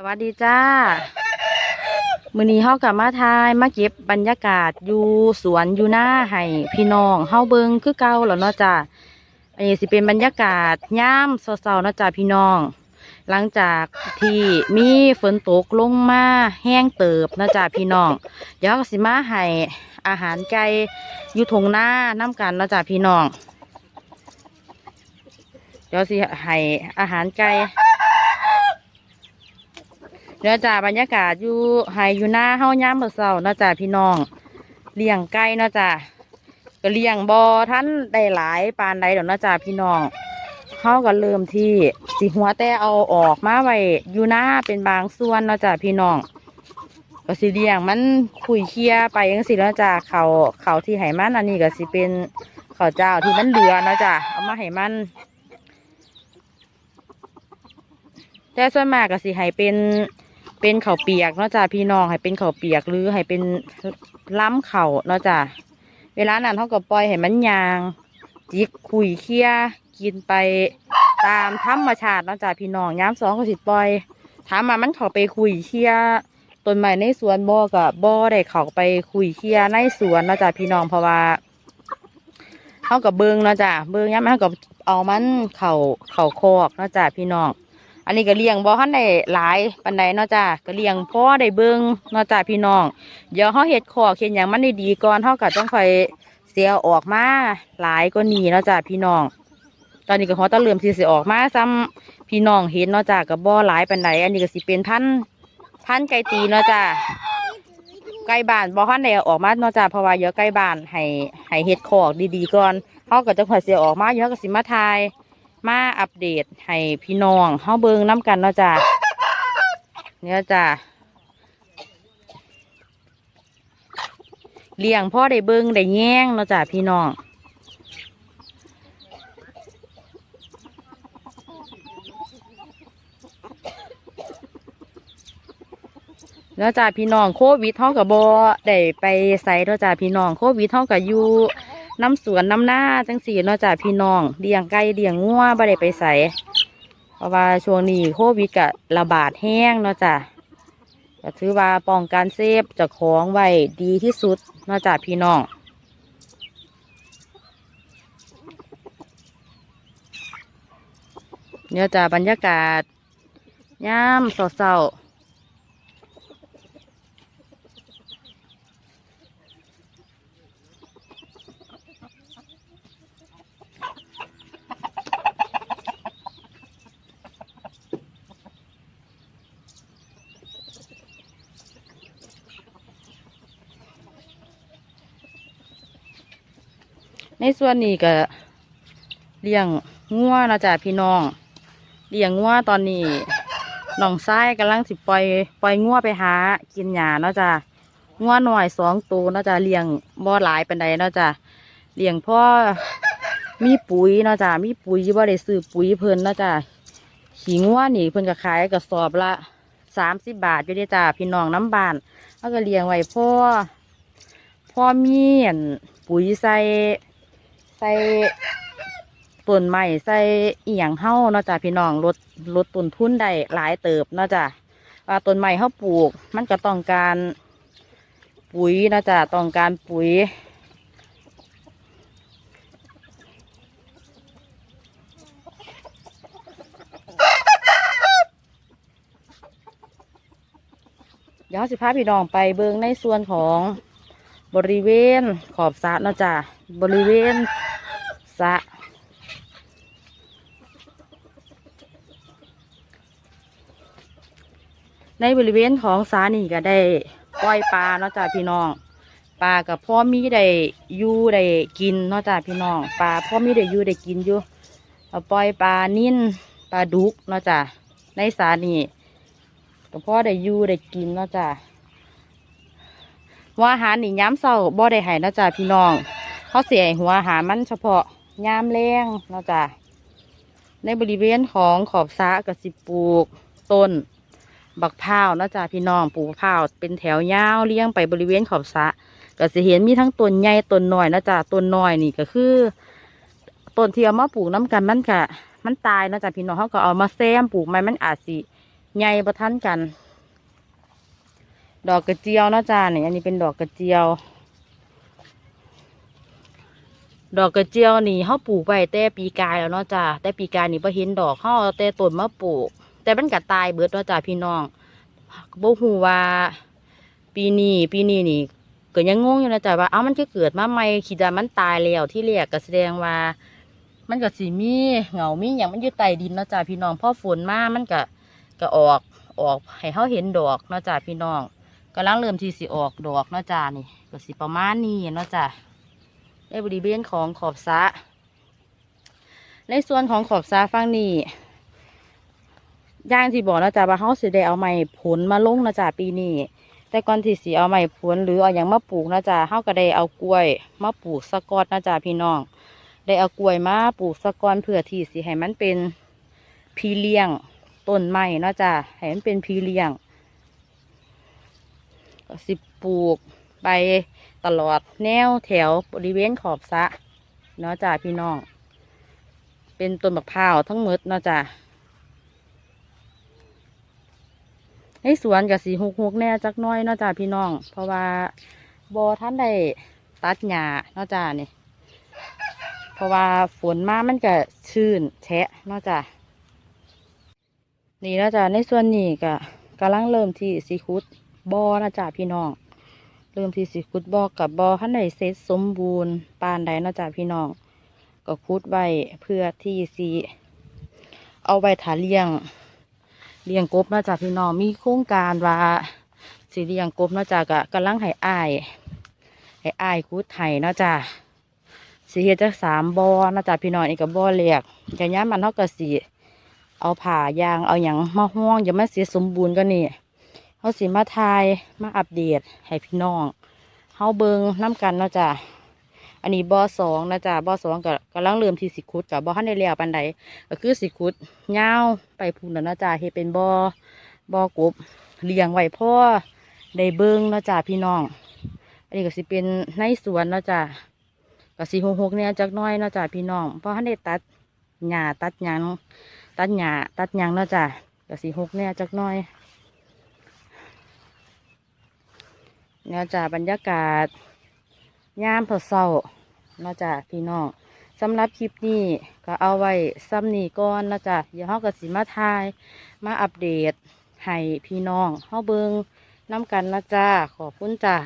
สวัสดีจ้า มือนี้เฮากลับมาทายมาเก็บบรรยากาศอยู่สวนอยู่หน้าให้พี่น้องเฮาเบิงคือเก่าแล้วเนาะจ้าอันนี้สิเป็นบรรยากาศย่ามเศร้าๆเนาะจ้าพี่น้อง หลังจากที่มีฝนตกลงมาแห้งเติบเนาะจ้าพี่น้อง เดี๋ยวสิมาให้อาหารไก่อยู่ทงหน้าน้ำกันเนาะจ้าพี่น้อง เดี๋ยวสิให้อาหารไก่ เดี๋ยวจ้าบรรยากาศอยู่ไฮอยู่หน้าเฮาย่ามเมื่อเช้าเนาะจ้าพี่น้องเลี้ยงไก่เนาะจ้าก็เลี้ยงบอท่านได้หลายปานใดเดี๋ยวเนาะจ้าพี่น้องเฮาก็เริ่มที่สิหัวแต่เอาออกมาไว้อยู่หน้าเป็นบางส่วนเนาะจ้าพี่น้องก็สิเลี้ยงมันคุยเคลียไปยังสิเนาะจ้าเขาเขาที่ให้มันอันนี้ก็สิเป็นข้าวเจ้าที่มันเหลือเนะจ้าเอามาให้มันแต่ส่วนมากก็สิให้เป็น เป็นเข้าเปียกเนาะจ้ะพี่น้องให้เป็นเข้าเปียกหรือให้เป็นล้ำเข่าเนาะจ้ะเวลานั้นเขาก็ปล่อยให้มันยาง จิกคุยเคี้ยกินไปตามธรรมชาติเนาะจ้ะพี่น้องย้ำสองก็สิปล่อยถามมามันเข้าไปคุยเคี้ยต้นไม้ในสวนบ่อกับบ่อได้เข้าไปคุยเคี้ยในสวนเนาะจ้ะพี่น้องเพราะว่าเขากับเบิงเนาะจ้ะเบิงย้ำเขากับเอามันเข่าเข่าคอกเนาะจ้ะพี่น้อง อันนี้ก็เลี้ยงบ่ทันได้หลายปานใดเนาะจ้าก็เลี้ยงพ่อได้เบิงเนาะจ้าพี่น้อง เดี๋ยวเฮาเฮ็ดขอกเฮ็ดหยังมันได้ดีก่อนเฮาก็ต้องคอยเสียออกมาหลายกว่านี้เนาะจ้าพี่น้อง ตอนนี้ก็ฮอตะเริ่มสิสิออกมาซ้ำพี่น้องเห็นเนาะจ้าก็บ่หลายปานใดอันนี้ก็สิเป็นพันพันไก่ตีเนาะจ้าไก่บ้านบ่ทันได้อออกมาเนาะจ้าเพราะว่าเดี๋ยวไก่บ้านให้ให้เฮ็ดขอกดีๆก่อนเฮาก็จะคอยเสียออกมาเดี๋ยวเฮาก็สิมาทาย มาอัปเดตให้พี่น้องเฮาเบิงน้ำกันเนาะจ้ะเนี่ยจ้ะเลี้ยงพ่อได้เบิงได้แย่งเนาะจ้ะพี่น้องเนาะจ้ะพี่น้องโควิดเฮากับบได้ไปใส่เนาะจ้ะพี่น้องโควิดเฮากับอยู่ น้ำสวนน้ำหน้าจังสีเนาะจ้ะพี่น้องเลี้ยงไก่เลี้ยงงัวบ่ได้ไปใส่เพราะว่าช่วงนี้โควิดกะระบาดแห้งเนาะจ้ะก็ถือว่าป้องกันเซฟจะของไว้ดีที่สุดเนาะจ้ะพี่น้องเนี่ยจ้ะบรรยากาศย่ามเศร้าๆ ในส่วนนี้ก็เลี้ยงงัวนะจ๊ะพี่น้อง เลี้ยงงัวตอนนี้น้องชายกำลังสิปล่อยปล่อยงัวไปหา กินหญ้าเนาะจ้ะงัวหน่อยสองตัวเนาะจ้ะเลี้ยงบ่หลายปานใดเนาะจ้ะเลี้ยงพ่อมีปุ๋ยเนาะจ้ะมีปุ๋ยบ่ได้ซื้อปุ๋ยเพิ่นเนาะจ้ะขี้งัวนี่เพิ่นก็ขายกระสอบละสามสิบบาทอยู่ด้จ้ะพี่น้องน้ำบานแล้วก็เลี้ยงไว้พ่อพ่อมีนปุ๋ยใส่ ใส่ต้นไม้ใส่อีหยังเฮ้าเนาะจ้ะพี่น้องลดลดต้นทุนได้หลายเติบเนาะจ้ะว่าต้นไม้เฮาปลูก มันก็ต้องการปุ๋ยนะจ้ะต้องการปุ๋ยเดี๋ยวเราสิพาพี่น้องไปเบิงในส่วนของบริเวณขอบสระเนาะจ้ะบริเวณ สะในบริเวณของสระนี่ก็ได้ปล่อยปลาเนาะจ้ะพี่น้องปลากับพ่อมีได้อยู่ได้กินเนาะจ้ะพี่น้องปลาพ่อมีได้อยู่ได้กินอยู่เอาปล่อยปลานิ่นปลาดุกเนาะจ้ะในสระนี่ก็พ่อได้อยู่ได้กินเนาะจ้ะหัวอาหารนี่ย้ำเศร้าบ่ได้ให้นาะจ๊ะพี่น้องเขาเสียหัวอาหารมันเฉพาะ ยามแรงเนาะจ๊ะในบริเวณของขอบสะก็สิปลูกต้น บักพร้าวเนาะจ๊ะพี่น้องปลูกพร้าวเป็นแถวยาวเลี้ยงไปบริเวณขอบสะก็สิเห็นมีทั้งต้นใหญ่ต้นน้อยนะจ๊ะต้นน้อยนี่ก็คือต้นที่เอามาปลูกน้ำกันมันกะมันตายเนาะจ๊ะพี่น้องเขาก็เอามาแซมปลูกไม้มันอาจสิใหญ่ประทันกัน ดอกกระเจียวเนาะจ้าเนี่ยอันนี้เป็นดอกกระเจียว ดอกกระเจียวนี่เขาปลูกไว้แต่ปีกายแล้วเนาะจ้าแต่ปีกายนี่พอเห็นดอกเขาเอาแต่ต้นมาปลูก แต่มันก็ตายเบิดเนาะจ้าพี่น้องบ่ฮู้ว่าปีนี้ปีนี้นี่ก็ยังงงอยู่นะจ้าว่าเอ้ามันก็เกิดมาใหม่คิดว่ามันตายแล้วที่แรกก็แสดงว่า มันก็สิมีเหงามีอย่างมันอยู่ใต้ดินเนาะจ้าพี่น้องพอฝนมามันก็ก็ออกออกให้เขาเห็นดอกเนาะจ้าพี่น้องกำลังเริ่มที่สิออกดอกเนาะจ้านี่ก็สิประมาณนี้เนาะจ้า ในบริเวณของขอบสระในส่วนของขอบสระฝั่งนี้ย่างที่บอกนาะจ้าว่าเขาสิได้เอาไม้ผลมาลงนาะจ้าปีนี้แต่ก่อนที่สิเอาไม้ผลหรือเอาอย่างมาปลูกนาะจ้าเขาก็ได้เอากล้วยมาปลูกสะกอตนาะจ้าพี่น้อง ได้เอากล้วยมาปลูกสะกอนเพื่อที่สิให้มันเป็นพีเลี้ยงต้นไม้นาะจ้าให้มันเป็นพีเลี้ยงก็สิปลูกไปตลอดแนวแถวบริเวณขอบสะเนาะจ้าพี่น้อง เป็นต้นมะพร้าวทั้งหมดเนาะจ้าในสวนกับสีหกหกแน่จักน้อยเนาะจ้าพี่น้อง เพราะว่าบอท่านได้ตัดหญ้าเนาะจ้านี่ เพราะว่าฝนมามันก็ชื้นแฉะเนอกจานี่เนาะจ๊ะในส่วนนี้ก็กำลังเริ่มที่สีคุดบอนะจ๊ะพี่น้อง เริ่มที่สีคุดบอกับบอขั้นใดเสร็จสมบูรณ์ปานใดเนาะจ๊ะพี่น้อง ก็คุดไว้เพื่อที่สีเอาไว้ถาเลี้ยงเลี้ยงกบเนาะจ๊ะพี่น้องมีโครงการว่าสีเลี้ยงกบเนาะจ๊ะก็กำลังให้อายให้อ้ายคุดไห้เนาะจ๊ะสีเฮ็ดจักสามบอนะจ๊ะพี่น้องอีกกับบ่อเลียกอย่างนี้มันเท่ากับสีเอาผ่ายางเอาอย่างมาห้องอย่ามาเสียสมบูรณ์ก็นี่ เขาสีมาทายมาอัปเดตให้พี่น้องเฮาเบิงน้กันเนาะจ๊ะอันนี้บอสองนะจ๊ะบอสองก็กำลังเริ่มที่สิขุดกับบอขั้นในเรียวปันใดก็คือสิขุดยาวไปพูนแล้วนะจ๊ะเฮเป็นบอบอกบเลี้ยงไว้พ่อได้เบิงเนาะจ๊ะพี่น้อง อันนี้ก็สิเป็นในสวนเนาะจ๊ะก็สีหกหกเนี่ยจักน้อยเนาะจ้ะพี่น้องเพราะท่านได้ตัดหญ้าตัดหยังตัดหญ้าตัดหยังเนาะจ้ะก็สีหกเนี่ยจักน้อย เนี่ยจ้ะบรรยากาศยามพอเศร้าเนาะจ้ะพี่น้องสำหรับคลิปนี้ก็เอาไว้ซ้ำนี่ก่อนนะจ๊ะอย่าเฮาก็สิมาทาย มาอัปเดตให้พี่น้องเฮาเบิงน้ำกันนะจ๊ะขอบคุณจ้ะ